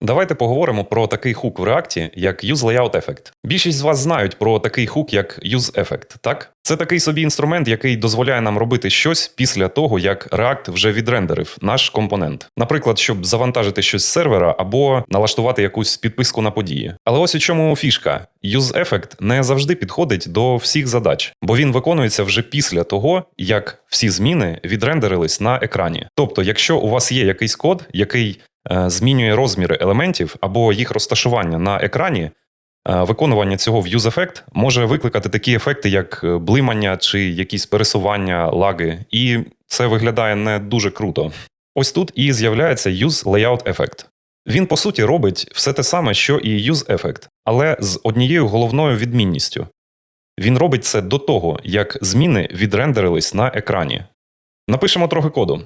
Давайте поговоримо про такий хук в React, як UseLayoutEffect. Більшість з вас знають про такий хук, як UseEffect, так? Це такий собі інструмент, який дозволяє нам робити щось після того, як React вже відрендерив наш компонент. Наприклад, щоб завантажити щось з сервера або налаштувати якусь підписку на події. Але ось у чому фішка: UseEffect не завжди підходить до всіх задач, бо він виконується вже після того, як всі зміни відрендерились на екрані. Тобто, якщо у вас є якийсь код, який змінює розміри елементів або їх розташування на екрані, е, виконування цього в UseEffect може викликати такі ефекти, як е, блимання чи якісь пересування, лаги, і це виглядає не дуже круто. Ось тут і з'являється UseLayoutEffect. Він по суті робить все те саме, що і UseEffect, але з однією головною відмінністю. Він робить це до того, як зміни відрендерились на екрані. Напишемо трохи коду.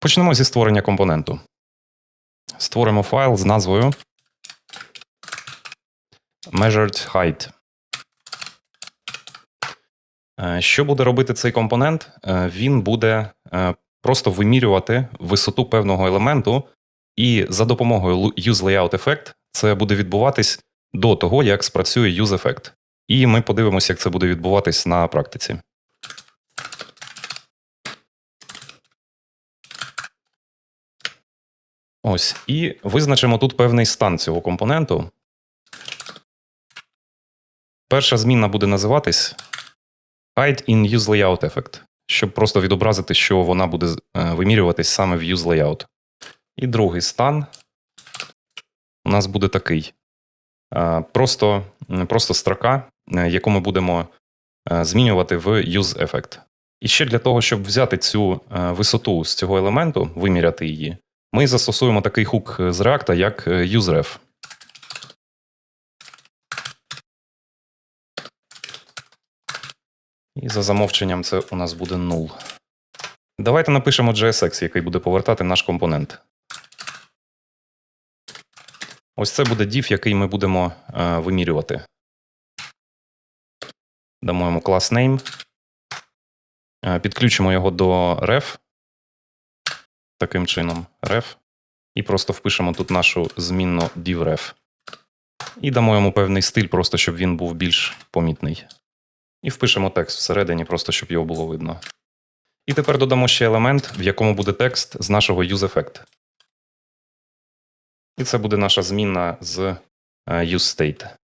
Почнемо зі створення компоненту. Створимо файл з назвою measured height. Е, Що буде робити цей компонент? Е, Він буде е, просто вимірювати висоту певного елементу, і за допомогою UseLayoutEffect це буде відбуватись до того, як спрацює UseEffect. І ми подивимося, як це буде відбуватись на практиці. Ось, і визначимо тут певний стан цього компоненту. Перша змінна буде називатись Height in UseLayoutEffect, щоб просто відобразити, що вона буде е, вимірюватись саме в UseLayout. І другий стан у нас буде такий. Е, Просто, просто строка, е, яку ми будемо змінювати в UseEffect. І ще для того, щоб взяти цю висоту з цього елементу, виміряти її, ми застосуємо такий хук з React, як е, useRef. І за замовченням це у нас буде null. Давайте напишемо JSX, який буде повертати наш компонент. Ось це буде div, який ми будемо е, вимірювати. Дамо йому клас name. Е, Підключимо його до ref. Таким чином, ref. І просто впишемо тут нашу змінну divref. І дамо йому певний стиль, просто щоб він був більш помітний. І впишемо текст всередині, просто щоб його було видно. І тепер додамо ще елемент, в якому буде текст з нашого useEffect. І це буде наша змінна з е, useState.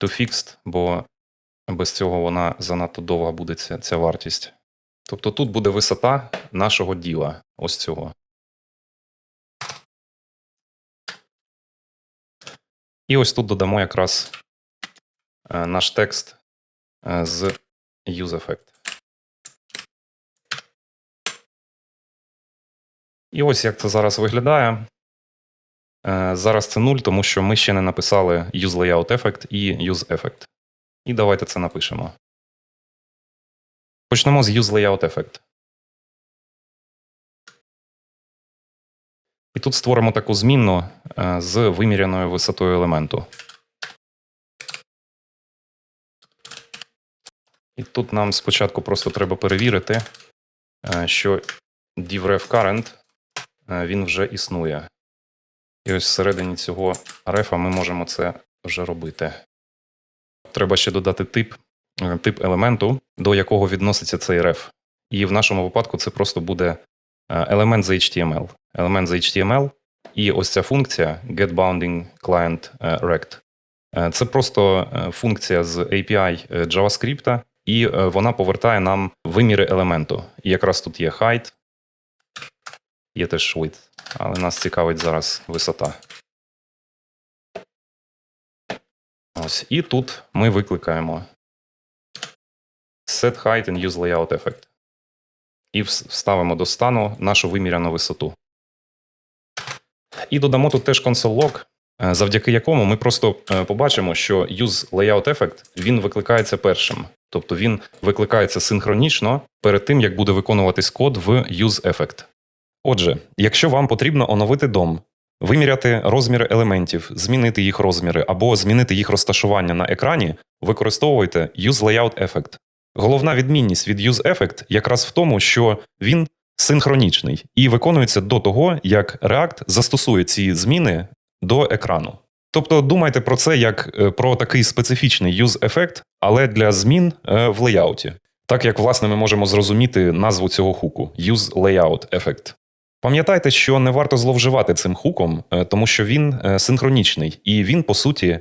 ToFixed, бо без цього вона занадто довга буде ця, ця вартість. Тобто тут буде висота нашого діла, ось цього. І ось тут додамо якраз е, наш текст е, з useEffect. І ось як це зараз виглядає. Е, Зараз це 0, тому що ми ще не написали useLayoutEffect і useEffect. І давайте це напишемо. Почнемо з useLayoutEffect. І тут створимо таку змінну е, з виміряною висотою елементу. І тут нам спочатку просто треба перевірити, е, що divrefCurrent е, він вже існує. І ось всередині цього рефа ми можемо це вже робити. Треба ще додати тип, тип елементу, до якого відноситься цей реф. І в нашому випадку це просто буде е, елемент з HTML. Елемент з HTML і ось ця функція getBounding client е. Е, Це просто е, функція з API е, JavaScript, і е, вона повертає нам виміри елементу. І якраз тут є height, є теж width, але нас цікавить зараз висота. Ось. І тут ми викликаємо set height and use layout effect. І вставимо до стану нашу виміряну висоту. І додамо тут теж console log, е, завдяки якому ми просто е, побачимо, що use layout effect він викликається першим. Тобто він викликається синхронічно перед тим, як буде виконуватись код в use effect. Отже, якщо вам потрібно оновити дом, виміряти розміри елементів, змінити їх розміри або змінити їх розташування на екрані, використовуйте UseLayout Effect. Головна відмінність від UseEffect якраз в тому, що він синхронічний і виконується до того, як React застосує ці зміни до екрану. Тобто думайте про це як е, про такий специфічний use-ефект, але для змін е, в лейауті. Так як, власне, ми можемо зрозуміти назву цього хуку Use Layout Effect. Пам'ятайте, що не варто зловживати цим хуком, е, тому що він синхронічний і він, по суті,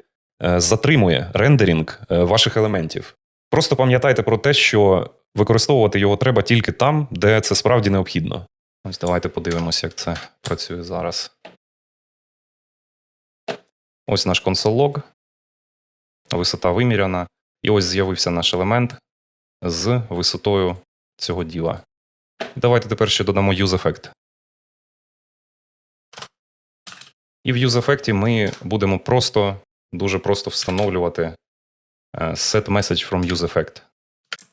затримує рендерінг ваших елементів. Просто пам'ятайте про те, що використовувати його треба тільки там, де це справді необхідно. Ось давайте подивимося, як це працює зараз. Ось наш консоль-лог. Висота виміряна. І ось з'явився наш елемент з висотою цього діла. Давайте тепер ще додамо use-ефект. І в use-ефекті ми будемо просто, дуже просто встановлювати set message from use-effect.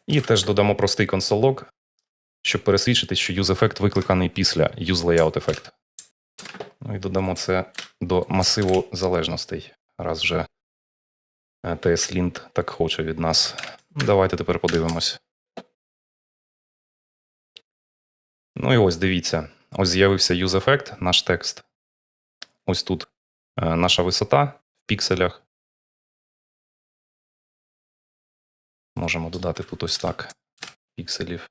І теж додамо простий console.log, щоб пересвідчити, що use-ефект викликаний після use-layout-ефект. Ну і додамо це до масиву залежностей, раз вже е, TS-lint так хоче від нас. Давайте тепер подивимось. Ну і ось дивіться. Ось з'явився use-ефект, наш текст. Ось тут е, наша висота в пікселях. Можемо додати тут ось так пікселів.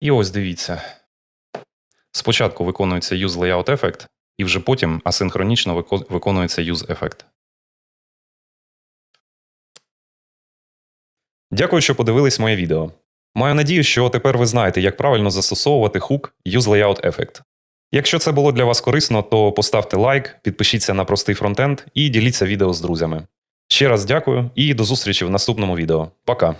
І ось дивіться. Спочатку виконується use layout ефект, і вже потім асинхронічно виконується use ефект. Дякую, що подивились моє відео. Маю надію, що тепер ви знаєте, як правильно застосовувати хук Use Layout Effect. Якщо це було для вас корисно, то поставте лайк, підпишіться на простий фронтенд і діліться відео з друзями. Ще раз дякую і до зустрічі в наступному відео. Пока!